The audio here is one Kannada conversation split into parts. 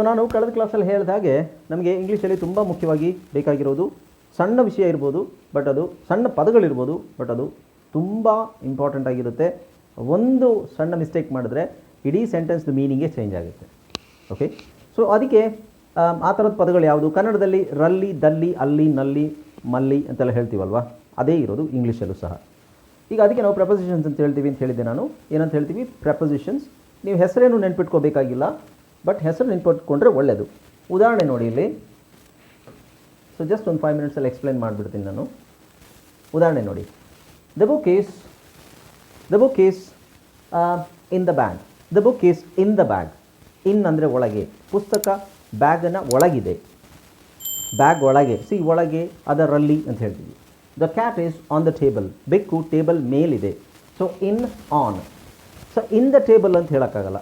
ಸೊ ನಾನು ಕಳೆದ ಕ್ಲಾಸಲ್ಲಿ ಹೇಳಿದ ಹಾಗೆ ನಮಗೆ ಇಂಗ್ಲೀಷಲ್ಲಿ ತುಂಬ ಮುಖ್ಯವಾಗಿ ಬೇಕಾಗಿರೋದು ಸಣ್ಣ ವಿಷಯ ಇರ್ಬೋದು ಬಟ್ ಅದು ಸಣ್ಣ ಪದಗಳಿರ್ಬೋದು ಬಟ್ ಅದು ತುಂಬ ಇಂಪಾರ್ಟೆಂಟ್ ಆಗಿರುತ್ತೆ. ಒಂದು ಸಣ್ಣ ಮಿಸ್ಟೇಕ್ ಮಾಡಿದ್ರೆ ಇಡೀ ಸೆಂಟೆನ್ಸ್ದು ಮೀನಿಂಗೇ ಚೇಂಜ್ ಆಗುತ್ತೆ. ಓಕೆ ಸೊ ಅದಕ್ಕೆ ಆ ಥರದ ಪದಗಳು ಯಾವುದು? ಕನ್ನಡದಲ್ಲಿ ರಲ್ಲಿ, ದಲ್ಲಿ, ಅಲ್ಲಿ, ನಲ್ಲಿ, ಮಲ್ಲಿ ಅಂತೆಲ್ಲ ಹೇಳ್ತೀವಲ್ವ? ಅದೇ ಇರೋದು ಇಂಗ್ಲೀಷಲ್ಲೂ ಸಹ. ಈಗ ಅದಕ್ಕೆ ನಾವು ಪ್ರೆಪೊಸಿಷನ್ಸ್ ಅಂತ ಹೇಳ್ತೀವಿ ಅಂತ ಹೇಳಿದ್ದೆ ನಾನು. ಏನಂತ ಹೇಳ್ತೀವಿ? ಪ್ರೆಪೊಸಿಷನ್ಸ್ ನೀವು ಹೆಸರೇನು ನೆನ್ಪಿಟ್ಕೋಬೇಕಾಗಿಲ್ಲ. ಬಟ್ ಹೆಸರು ನೆನ್ಪಿಟ್ಕೊಂಡ್ರೆ ಒಳ್ಳೆಯದು ಉದಾಹರಣೆ ನೋಡಿ ಇಲ್ಲಿ. ಸೊ ಜಸ್ಟ್ ಒಂದು ಫೈವ್ ಮಿನಿಟ್ಸಲ್ಲಿ ಎಕ್ಸ್ಪ್ಲೈನ್ ಮಾಡಿಬಿಡ್ತೀನಿ ನಾನು. ಉದಾಹರಣೆ ನೋಡಿ. The book is the book is in the bag the book is in the bag in ಅಂದರೆ ಒಳಗೆ. ಪುಸ್ತಕ ಬ್ಯಾಗನ್ನು ಒಳಗಿದೆ. ಬ್ಯಾಗ್ ಒಳಗೆ. ಸಿ ಒಳಗೆ, ಅದರಲ್ಲಿ ಅಂತ ಹೇಳ್ತೀವಿ. The cat is on the table ಬೆಕ್ಕು ಟೇಬಲ್ ಮೇಲಿದೆ. So in on so in the table ಅಂತ ಹೇಳೋಕ್ಕಾಗಲ್ಲ.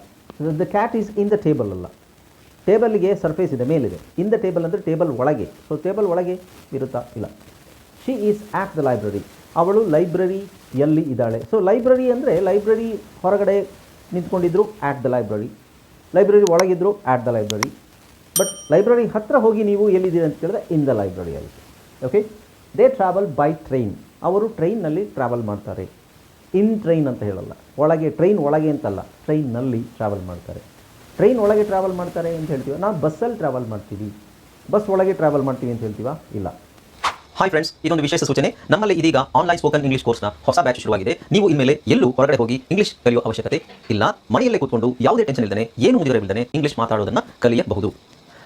The cat is in the table ಅಲ್ಲ. ಟೇಬಲ್ಗೆ ಸರ್ಫೇಸ್ ಇದೆ, ಮೇಲಿದೆ. ಇನ್ ದ ಟೇಬಲ್ ಅಂದರೆ ಟೇಬಲ್ ಒಳಗೆ. ಸೊ ಟೇಬಲ್ ಒಳಗೆ ಇರುತ್ತಾ? ಇಲ್ಲ. She is at the library ಅವಳು ಲೈಬ್ರರಿಯಲ್ಲಿ ಇದ್ದಾಳೆ. ಸೊ ಲೈಬ್ರರಿ ಅಂದರೆ ಲೈಬ್ರರಿ ಹೊರಗಡೆ ನಿಂತ್ಕೊಂಡಿದ್ರು at the library library ಒಳಗಿದ್ರು at the library but library ಹತ್ತಿರ ಹೋಗಿ ನೀವು ಎಲ್ಲಿದ್ದೀರಿ ಅಂತ ಕೇಳಿದ್ರೆ in the ಲೈಬ್ರರಿಯಲ್ಲಿ okay they travel by train ಅವರು ಟ್ರೈನ್ನಲ್ಲಿ ಟ್ರಾವೆಲ್ ಮಾಡ್ತಾರೆ. ಇನ್ ಟ್ರೈನ್ ಅಂತ ಹೇಳಲ್ಲ. ಒಳಗೆ ಟ್ರೈನ್ ಒಳಗೆ ಅಂತಲ್ಲ, ಟ್ರೈನ್ನಲ್ಲಿ ಟ್ರಾವೆಲ್ ಮಾಡ್ತಾರೆ. ಟ್ರೈನ್ ಒಳಗೆ ಟ್ರಾವೆಲ್ ಮಾಡ್ತಾರೆ ಅಂತ ಹೇಳ್ತೀವಿ? ನಾವು ಬಸ್ಸಲ್ಲಿ ಟ್ರಾವೆಲ್ ಮಾಡ್ತೀವಿ. ಬಸ್ ಒಳಗೆ ಟ್ರಾವೆಲ್ ಮಾಡ್ತೀವಿ ಅಂತ ಹೇಳ್ತೀವ? ಇಲ್ಲ. ಹಾಯ್ ಫ್ರೆಂಡ್ಸ್ ಇದೊಂದು ವಿಶೇಷ ಸೂಚನೆ. ನಮ್ಮಲ್ಲಿ ಇದೀಗ ಆನ್ಲೈನ್ ಸ್ಪೋಕನ್ ಇಂಗ್ಲಿಷ್ ಕೋರ್ಸ್ನ ಹೊಸ ಬ್ಯಾಚ್ ಶುರುವಾಗಿದೆ. ನೀವು ಇನ್ಮೇಲೆ ಎಲ್ಲೂ ಹೊರಗಡೆ ಹೋಗಿ ಇಂಗ್ಲಿಷ್ ಕಲಿಯುವ ಅವಶ್ಯಕತೆ ಇಲ್ಲ. ಮನೆಯಲ್ಲೇ ಕೂತ್ಕೊಂಡು ಯಾವುದೇ ಟೆನ್ಷನ್ ಇಲ್ಲದೆ ಏನು ಮುಂದಿರಬಿಲ್ಲದೆ ಇಂಗ್ಲಿಷ್ ಮಾತಾಡೋದನ್ನು ಕಲಿಯಬಹುದು.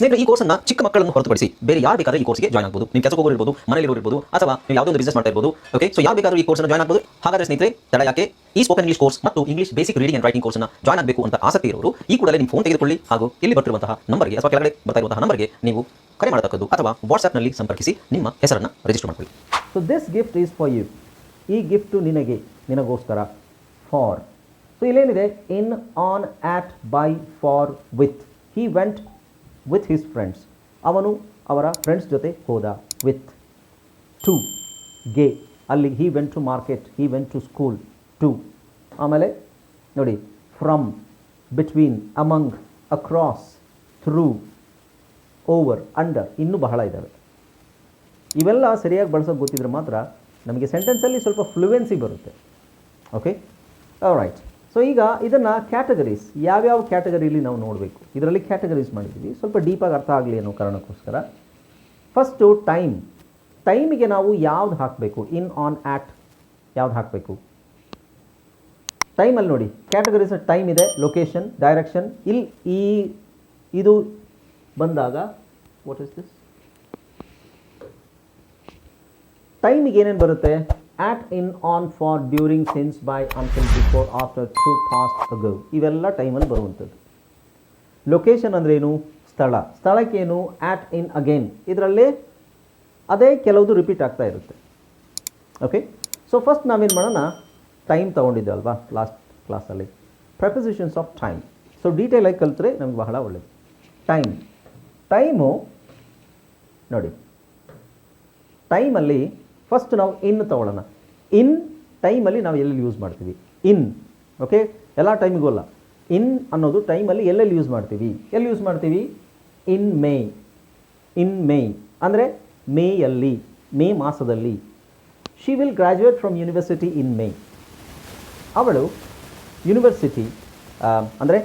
ಸ್ನೇಹಿತರೆ, ಈ ಕೋರ್ಸನ್ನ ಚಿಕ್ಕ ಮಕ್ಕಳನ್ನು ಹೊರತುಪಡಿಸಿ ಬೇರೆ ಯಾರು ಬೇಕಾದ್ರೆ ಈ ಕೋರ್ಸ್ಗೆ ಜಾಯ್ನ್ ಆಗಬಹುದು ನೀವು ಕೆಲಸ ಹೋಗೋರು ಮನೇಲಿ ಇರ್ಬೋದು, ಅಥವಾ ನೀವು ಯಾವುದೋ ಒಂದು ಬಿಸ್ನೆಸ್ ಮಾಡ್ತಾ ಇರಬಹುದು ಓಕೆ ಸೊ ಯಾವ ಬೇಕಾದ್ರೂ ಈ ಕೋರ್ಸ್ನ ಜಾಯ್ನ್ ಆಗಬಹುದು ಹಾಗಾದ್ರೆ ಸ್ನೇಹಿತರೆ, ತಡ ಯಾಕೆ? ಈ ಸ್ಪೋಕನ್ ಇಂಗ್ಲಿಷ್ ಕೋರ್ಸ್ ಮತ್ತು English basic reading and writing ಕೋರ್ಸ್ನ ಜಾಯ್ನ್ ಆಗಬೇಕು ಅಂತ ಆಸಕ್ತಿ ಇರೋರು, ಈ ಕೂಡಲೇ ನಿಮ್ಮ ಫೋನ್ ತೆಗೆದುಕೊಳ್ಳಿ ಹಾಗೂ ಇಲ್ಲಿ ಬರ್ತಿರುವಂತಹ ನಂಬರ್ಗೆ ಅಥವಾ ಕೆಳಗಡೆ ಬರ್ತಾ ಇರುವಂತಹ ನಂಬರ್ಗೆ ನೀವು ಕರೆ ಮಾಡತಕ್ಕದ್ದು ಅಥವಾ ವಾಟ್ಸ್ಆ್ಯಪ್ನಲ್ಲಿ ಸಂಪರ್ಕಿಸಿ, ನಿಮ್ಮ ಹೆಸರನ್ನು ರಿಜಿಸ್ಟರ್ ಮಾಡಿಕೊಳ್ಳಿ. So this gift is for you ಈ ಗಿಫ್ಟು ನಿನಗೆ, ನಿನಗೋಸ್ಕರ. For so ಇಲ್ಲೇನಿದೆ? In on at by for with he went with his friends ಅವನು ಅವರ ಫ್ರೆಂಡ್ಸ್ ಜೊತೆ ಹೋದ. ವಿತ್ ಟು ಗೆ. ಅಲ್ಲಿ he went to market he went to school to ಆಮೇಲೆ ನೋಡಿ from between among across through over under ಇನ್ನೂ ಬಹಳ ಇದ್ದಾವೆ ಇವೆಲ್ಲ ಸರಿಯಾಗಿ ಬಳಸೋಕೆ ಗೊತ್ತಿದ್ರೆ ಮಾತ್ರ ನಮಗೆ ಸೆಂಟೆನ್ಸಲ್ಲಿ ಸ್ವಲ್ಪ ಫ್ಲೂವೆನ್ಸಿ ಬರುತ್ತೆ. ಓಕೆ ರೈಟ್ ಸೊ ಈಗ ಇದನ್ನು ಕ್ಯಾಟಗರೀಸ್ ಯಾವ್ಯಾವ ಕ್ಯಾಟಗರಿಲಿ ನಾವು ನೋಡಬೇಕು? ಇದರಲ್ಲಿ ಕ್ಯಾಟಗರೀಸ್ ಮಾಡಿದ್ದೀವಿ. ಸ್ವಲ್ಪ ಡೀಪಾಗಿ ಅರ್ಥ ಆಗಲಿ ಅನ್ನೋ ಕಾರಣಕ್ಕೋಸ್ಕರ. ಫಸ್ಟು ಟೈಮ್ ಟೈಮಿಗೆ ನಾವು ಯಾವ್ದು ಹಾಕಬೇಕು? ಇನ್ ಆನ್ ಆಟ್ ಯಾವ್ದು ಹಾಕಬೇಕು? ಟೈಮಲ್ಲಿ ನೋಡಿ. ಕ್ಯಾಟಗರೀಸ್ ಟೈಮ್ ಇದೆ ಲೊಕೇಶನ್ ಡೈರೆಕ್ಷನ್ ಇಲ್ಲಿ ಈ, ಇದು ಬಂದಾಗ ವಾಟ್ ಇಸ್ ದಿಸ್ ಟೈಮಿಗೆ ಏನೇನು ಬರುತ್ತೆ? At in on for during since by until before after to past ago ಇವೆಲ್ಲ ಟೈಮಲ್ಲಿ ಬರುವಂಥದ್ದು. ಲೊಕೇಶನ್ ಅಂದ್ರೇನು? ಸ್ಥಳ. ಸ್ಥಳಕ್ಕೇನು? ಆಟ್ ಇನ್ ಅಗೇನ್ ಇದರಲ್ಲಿ ಅದೇ ಕೆಲವುದು ರಿಪೀಟ್ ಆಗ್ತಾ ಇರುತ್ತೆ. ಓಕೆ ಸೊ ಫಸ್ಟ್ ನಾವೇನು ಮಾಡೋಣ? ಟೈಮ್ ತೊಗೊಂಡಿದ್ದೆ ಅಲ್ವಾ? ಲಾಸ್ಟ್ ಕ್ಲಾಸಲ್ಲಿ ಪ್ರೆಪೊಸಿಷನ್ಸ್ ಆಫ್ ಟೈಮ್ ಸೊ ಡೀಟೇಲಾಗಿ ಕಲಿತ್ರೆ ನಮ್ಗೆ ಬಹಳ ಒಳ್ಳೆಯದು ಟೈಮ್ ಟೈಮು ನೋಡಿ. ಟೈಮಲ್ಲಿ ಫಸ್ಟ್ ನಾವು ಇನ್ ತಗೊಳ್ಳೋಣ. ಇನ್ ಟೈಮಲ್ಲಿ ನಾವು ಎಲ್ಲೆಲ್ಲಿ ಯೂಸ್ ಮಾಡ್ತೀವಿ? ಇನ್ ಓಕೆ ಎಲ್ಲ ಟೈಮಿಗೂ ಅಲ್ಲ. ಇನ್ ಅನ್ನೋದು ಟೈಮಲ್ಲಿ ಎಲ್ಲೆಲ್ಲಿ ಯೂಸ್ ಮಾಡ್ತೀವಿ? ಎಲ್ಲಿ ಯೂಸ್ ಮಾಡ್ತೀವಿ? ಇನ್ ಮೇ ಇನ್ ಮೇ ಅಂದರೆ ಮೇಯಲ್ಲಿ ಮೇ ಮಾಸದಲ್ಲಿ. She will graduate from university in May ಅವಳು ಯೂನಿವರ್ಸಿಟಿ ಅಂದರೆ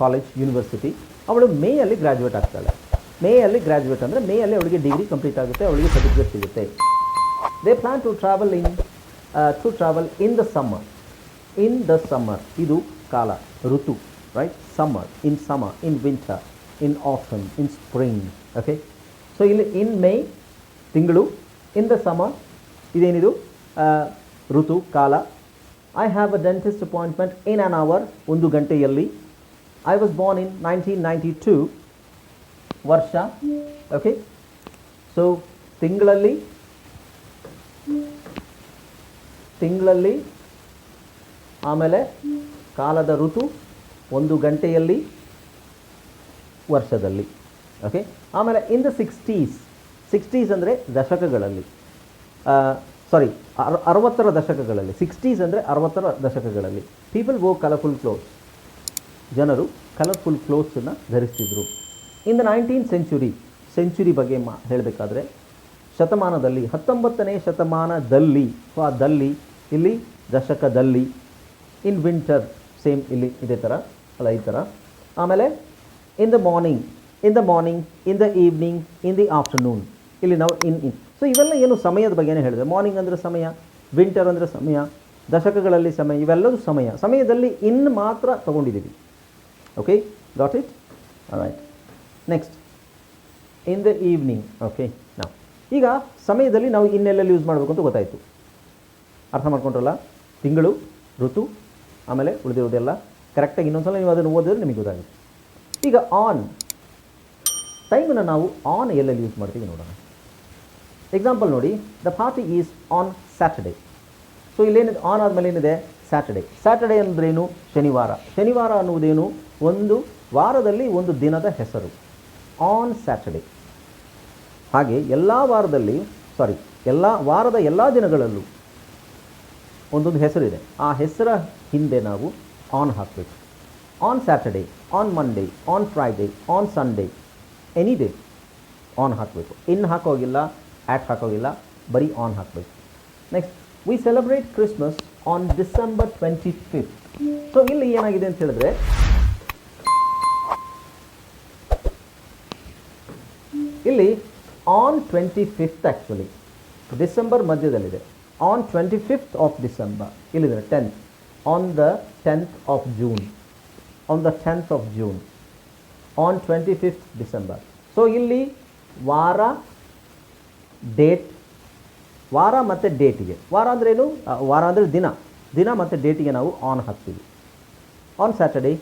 ಕಾಲೇಜ್ ಯೂನಿವರ್ಸಿಟಿ ಅವಳು ಮೇಯಲ್ಲಿ ಗ್ರ್ಯಾಜುಯೇಟ್ ಆಗ್ತಾಳೆ. ಮೇಯಲ್ಲಿ ಗ್ರ್ಯಾಜುಯೇಟ್ ಅಂದರೆ ಮೇಯಲ್ಲಿ ಅವಳಿಗೆ ಡಿಗ್ರಿ ಕಂಪ್ಲೀಟ್ ಆಗುತ್ತೆ, ಅವಳಿಗೆ ಸರ್ಟಿಫಿಕೇಟ್ ಸಿಗುತ್ತೆ. They plan to travel in to travel in the summer in the summer ಇದು ಕಾಲ ಋತು right summer in summer in winter in autumn in spring okay so ಇಲ್ಲಿ ಇನ್ ಮೇ ತಿಂಗಳು ಇನ್ ದ ಸಮ್ಮರ್ ಇದೇನಿದು ಋತು ಕಾಲ I have a dentist appointment in an hour ಒಂದು ಗಂಟೆಯಲ್ಲಿ I was born in nineteen ninety two ವರ್ಷ ಓಕೆ ಸೊ ತಿಂಗಳಲ್ಲಿ ತಿಂಗಳಲ್ಲಿ, ಆಮೇಲೆ ಕಾಲದ ಋತು ಒಂದು ಗಂಟೆಯಲ್ಲಿ, ವರ್ಷದಲ್ಲಿ ಓಕೆ ಆಮೇಲೆ ಇನ್ ದ ಸಿಕ್ಸ್ಟೀಸ್ ಸಿಕ್ಸ್ಟೀಸ್ ಅಂದರೆ ದಶಕಗಳಲ್ಲಿ ಸಾರಿ ಅರವತ್ತರ ದಶಕಗಳಲ್ಲಿ ಸಿಕ್ಸ್ಟೀಸ್ ಅಂದರೆ ಅರವತ್ತರ ದಶಕಗಳಲ್ಲಿ ಪೀಪಲ್ ಗೋ ಕಲರ್ಫುಲ್ ಕ್ಲೋತ್ಸ್ ಜನರು ಕಲರ್ಫುಲ್ ಕ್ಲೋತ್ಸನ್ನು ಧರಿಸ್ತಿದ್ರು. In the nineteen century century ಬಗ್ಗೆ ಮಾ, ಹೇಳಬೇಕಾದ್ರೆ ಶತಮಾನದಲ್ಲಿ, ಹತ್ತೊಂಬತ್ತನೇ ಶತಮಾನದಲ್ಲಿ ಸೊ ದಲ್ಲಿ, ಇಲ್ಲಿ ದಶಕದಲ್ಲಿ ಇನ್ ವಿಂಟರ್ ಸೇಮ್ ಇಲ್ಲಿ ಇದೇ ಥರ ಅಲ್ಲ ಈ ಥರ ಆಮೇಲೆ in the morning in the morning in the evening in the afternoon ಇಲ್ಲಿ ನಾವು ಇನ್ ಇನ್ ಸೊ ಇವೆಲ್ಲ ಏನು ಸಮಯದ ಬಗ್ಗೆನೇ ಹೇಳಿದೆ ಮಾರ್ನಿಂಗ್ ಅಂದರೆ ಸಮಯ ವಿಂಟರ್ ಅಂದರೆ ಸಮಯ, ದಶಕಗಳಲ್ಲಿ ಸಮಯ ಇವೆಲ್ಲವೂ ಸಮಯ. ಸಮಯದಲ್ಲಿ ಇನ್ ಮಾತ್ರ ತಗೊಂಡಿದ್ದೀವಿ. Okay got it right next in the evening okay ಈಗ ಸಮಯದಲ್ಲಿ ನಾವು ಇನ್ನೆಲ್ಲೆಲ್ಲಿ ಯೂಸ್ ಮಾಡಬೇಕು ಅಂತ ಗೊತ್ತಾಯಿತು. ಅರ್ಥ ಮಾಡ್ಕೊಂಡ್ರಲ್ಲ? ತಿಂಗಳು, ಋತು, ಆಮೇಲೆ ಉಳಿದಿರೋದೆಲ್ಲ ಕರೆಕ್ಟಾಗಿ ಇನ್ನೊಂದ್ಸಲ ನೀವು ಅದನ್ನು ಓದಿದ್ರೆ ನಿಮಗೆ ಗೊತ್ತಾಗುತ್ತೆ. ಈಗ ಆನ್ ಟೈಮನ್ನು ನಾವು ಆನ್ ಎಲ್ಲೆಲ್ಲಿ ಯೂಸ್ ಮಾಡ್ತೀವಿ ನೋಡೋಣ. ಎಕ್ಸಾಂಪಲ್ ನೋಡಿ the party is on Saturday so ಇಲ್ಲೇನಿದೆ on ಆದಮೇಲೆ ಏನಿದೆ? ಸ್ಯಾಟರ್ಡೆ ಸ್ಯಾಟರ್ಡೆ ಅಂದ್ರೇನು? ಶನಿವಾರ. ಶನಿವಾರ ಅನ್ನುವುದೇನು? ಒಂದು ವಾರದಲ್ಲಿ ಒಂದು ದಿನದ ಹೆಸರು. ಆನ್ ಸ್ಯಾಟರ್ಡೇ ಹಾಗೆ ಎಲ್ಲ ವಾರದಲ್ಲಿ ಸಾರಿ ಎಲ್ಲ ವಾರದ ಎಲ್ಲ ದಿನಗಳಲ್ಲೂ ಒಂದೊಂದು ಹೆಸರಿದೆ. ಆ ಹೆಸರ ಹಿಂದೆ ನಾವು ಆನ್ ಹಾಕಬೇಕು. On Saturday on Monday on Friday on Sunday any day on ಹಾಕಬೇಕು. ಇನ್ ಹಾಕೋಗಿಲ್ಲ ಆ್ಯಟ್ ಹಾಕೋಗಿಲ್ಲ, ಬರೀ ಆನ್ ಹಾಕಬೇಕು. Next we celebrate Christmas on December twenty fifth so ಇಲ್ಲಿ ಏನಾಗಿದೆ ಅಂತ ಹೇಳಿದ್ರೆ, ಇಲ್ಲಿ on twenty fifth actually December ಮಧ್ಯದಲ್ಲಿದೆ. On twenty fifth of December ಇಲ್ಲಿದೆ tenth on the tenth of June on the tenth of June on twenty fifth December so ಇಲ್ಲಿ ವಾರ ಡೇಟ್ ವಾರ ಮತ್ತು ಡೇಟಿಗೆ ವಾರ ಅಂದ್ರೇನು ವಾರ ಅಂದರೆ ದಿನ. ದಿನ ಮತ್ತು ಡೇಟಿಗೆ ನಾವು ಆನ್ ಹಾಕ್ತೀವಿ. On Saturday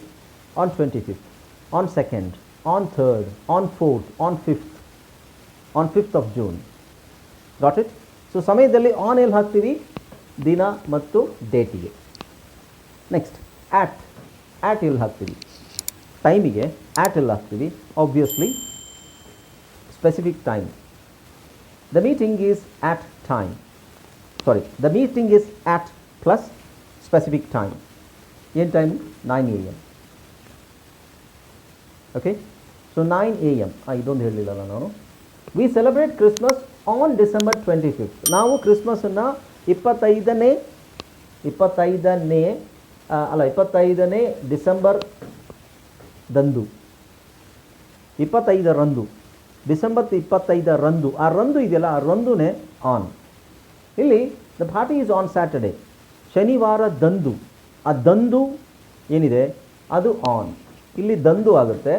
on twenty fifth on second on third on fourth on fifth on fifth of June got it so ಸಮಯದಲ್ಲಿ ಆನ್ ಎಲ್ಲಿ ಹಾಕ್ತೀವಿ ದಿನ ಮತ್ತು ಡೇಟಿಗೆ ನೆಕ್ಸ್ಟ್ ಆ್ಯಟ್ ಆ್ಯಟ್ ಎಲ್ಲಿ ಹಾಕ್ತೀವಿ ಟೈಮಿಗೆ ಆ್ಯಟ್ ಎಲ್ಲಿ ಹಾಕ್ತೀವಿ obviously specific time the meeting is at time sorry the meeting is at plus specific time ಏನು time nine A M okay so nine A M ಇದೊಂದು ಹೇಳಲಿಲ್ಲಲ್ಲ ನಾನು we celebrate Christmas on December twenty fifth ನಾವು ಕ್ರಿಸ್ಮಸನ್ನು ಇಪ್ಪತ್ತೈದನೇ ಇಪ್ಪತ್ತೈದನೇ ಅಲ್ಲ, ಇಪ್ಪತ್ತೈದನೇ ಡಿಸೆಂಬರ್ ದಂದು ಇಪ್ಪತ್ತೈದರಂದು. ಡಿಸೆಂಬರ್ ಇಪ್ಪತ್ತೈದರಂದು. ಆ ರಂದು ಇದೆಯಲ್ಲ, ಆ ರಂದುನೇ ಆನ್ ಇಲ್ಲಿ the party is on Saturday ಶನಿವಾರ ದಂದು ಆ ದಂದು ಏನಿದೆ? ಅದು ಆನ್ ಇಲ್ಲಿ ದಂದು ಆಗುತ್ತೆ.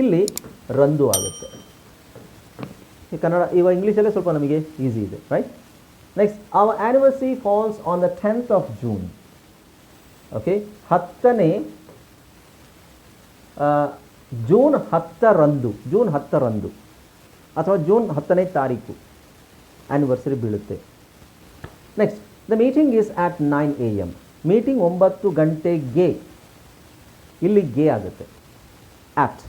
ಇಲ್ಲಿ ರಂದು ಆಗುತ್ತೆ. ಕನ್ನಡ ಇವಾಗ ಇಂಗ್ಲೀಷಲ್ಲೇ ಸ್ವಲ್ಪ ನಮಗೆ ಈಸಿ ಇದೆ right next our anniversary falls on the tenth of June okay ಹತ್ತನೇ ಜೂನ್ ಹತ್ತರಂದು ಜೂನ್ ಹತ್ತರಂದು, ಅಥವಾ ಜೂನ್ ಹತ್ತನೇ ತಾರೀಕು ಆ್ಯನಿವರ್ಸರಿ ಬೀಳುತ್ತೆ. Next the meeting is at nine A M meeting ಒಂಬತ್ತು ಗಂಟೆಗೆ ಇಲ್ಲಿ ಗೆ ಆಗುತ್ತೆ. ಆಟ್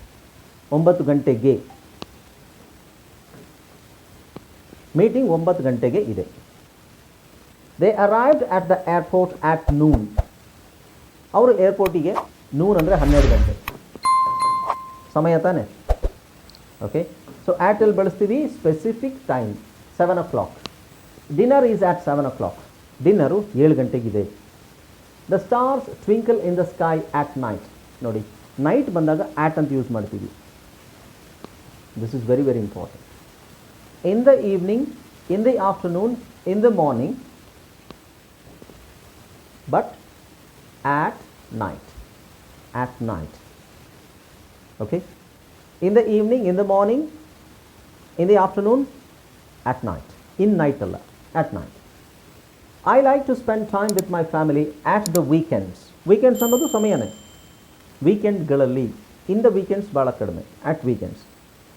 ಒಂಬತ್ತು ಗಂಟೆಗೆ. ಮೀಟಿಂಗ್ ಒಂಬತ್ತು ಗಂಟೆಗೆ ಇದೆ. They arrived at the airport at noon ಅವರು ಏರ್ಪೋರ್ಟಿಗೆ ನೂನ್ ಅಂದರೆ ಹನ್ನೆರಡು ಗಂಟೆ. ಸಮಯ ತಾನೆ? ಓಕೆ ಸೊ ಆ್ಯಟಲ್ಲಿ ಬಳಸ್ತೀವಿ specific time seven o'clock dinner is at seven o'clock dinner ಏಳು ಗಂಟೆಗಿದೆ. The stars twinkle in the sky at night ನೋಡಿ ನೈಟ್ ಬಂದಾಗ ಆ್ಯಟ್ ಅಂತ ಯೂಸ್ ಮಾಡ್ತೀವಿ. This is very very important in the evening in the afternoon in the morning but at night at night okay in the evening in the morning in the afternoon at night in night alla at night i like to spend time with my family at the weekends weekends ಅನ್ನೋದು ಸಮಯನೇ ವೀಕೆಂಡ್ಗಳಲ್ಲಿ ಇನ್ ದ ವೀಕೆಂಡ್ಸ್ ಭಾಳ ಕಡಿಮೆ at weekends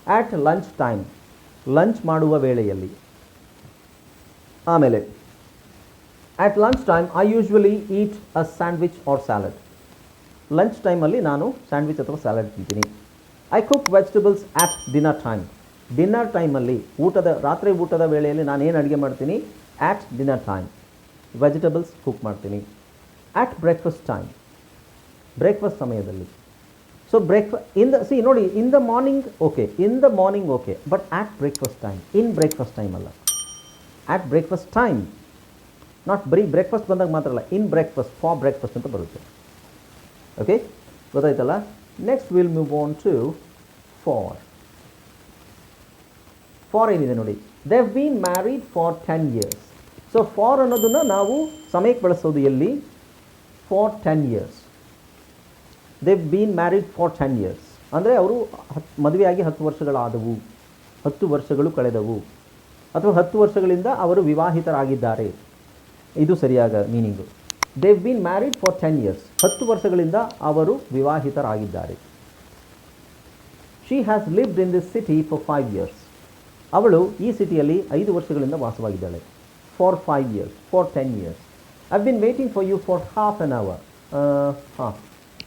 at lunch time lunch ಮಾಡುವ ವೇಳೆಯಲ್ಲಿ. ಆಮೇಲೆ at lunch time I usually eat a sandwich or salad lunch ಟೈಮಲ್ಲಿ ನಾನು ಸ್ಯಾಂಡ್ವಿಚ್ ಅಥವಾ ಸ್ಯಾಲಡ್ ತಿಂತೀನಿ. I cook vegetables at dinner time dinner ಟೈಮಲ್ಲಿ ಊಟದ, ರಾತ್ರಿ ಊಟದ ವೇಳೆಯಲ್ಲಿ ನಾನು ಏನು ಅಡುಗೆ ಮಾಡ್ತೀನಿ? At dinner time vegetables cook ಮಾಡ್ತೀನಿ. ಆಟ್ ಬ್ರೇಕ್ಫಾಸ್ಟ್ ಟೈಮ್ ಬ್ರೇಕ್ಫಾಸ್ಟ್ ಸಮಯದಲ್ಲಿ. So breakfast in the C ನೋಡಿ in the morning okay in the morning okay but at breakfast time in breakfast time ಅಲ್ಲ. ಆಟ್ ಬ್ರೇಕ್ಫಾಸ್ಟ್ ಟೈಮ್ ನಾಟ್ ಬರೀ ಬ್ರೇಕ್ಫಾಸ್ಟ್ ಬಂದಾಗ ಮಾತ್ರ ಅಲ್ಲ ಇನ್ ಬ್ರೇಕ್ಫಾಸ್ಟ್ ಫಾರ್ ಬ್ರೇಕ್ಫಾಸ್ಟ್ ಅಂತ ಬರುತ್ತೆ. ಓಕೆ ಗೊತ್ತಾಯ್ತಲ್ಲ? Next will move on to for for ಏನಿದೆ ನೋಡಿ? They been married for ten years so for ಅನ್ನೋದನ್ನು ನಾವು ಸಮಯಕ್ಕೆ ಬಳಸೋದು ಎಲ್ಲಿ? For ten years they been married for ten years ಅಂದರೆ ಅವರು ಹತ್, ಮದುವೆಯಾಗಿ ಹತ್ತು ವರ್ಷಗಳಾದವು. ಹತ್ತು ವರ್ಷಗಳು ಕಳೆದವು. ಅಥವಾ ಹತ್ತು ವರ್ಷಗಳಿಂದ ಅವರು ವಿವಾಹಿತರಾಗಿದ್ದಾರೆ. ಇದು ಸರಿಯಾದ meaning they've been married for ten years ಹತ್ತು ವರ್ಷಗಳಿಂದ ಅವರು ವಿವಾಹಿತರಾಗಿದ್ದಾರೆ. She has lived in this city for five years ಅವಳು ಈ ಸಿಟಿಯಲ್ಲಿ ಐದು ವರ್ಷಗಳಿಂದ ವಾಸವಾಗಿದ್ದಾಳೆ. For five years for ten years I been waiting for you for half an hour ಹಾಂ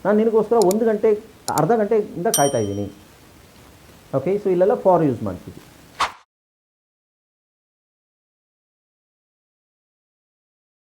ನಾನು ನಿನಗೋಸ್ಕರ ಒಂದು ಗಂಟೆ ಅರ್ಧ ಗಂಟೆಯಿಂದ ಕಾಯ್ತಾ ಇದ್ದೀನಿ. ಓಕೆ ಸೊ ಇಲ್ಲೆಲ್ಲ ಫಾರ್ ಯೂಸ್ ಮಾಡ್ತೀವಿ.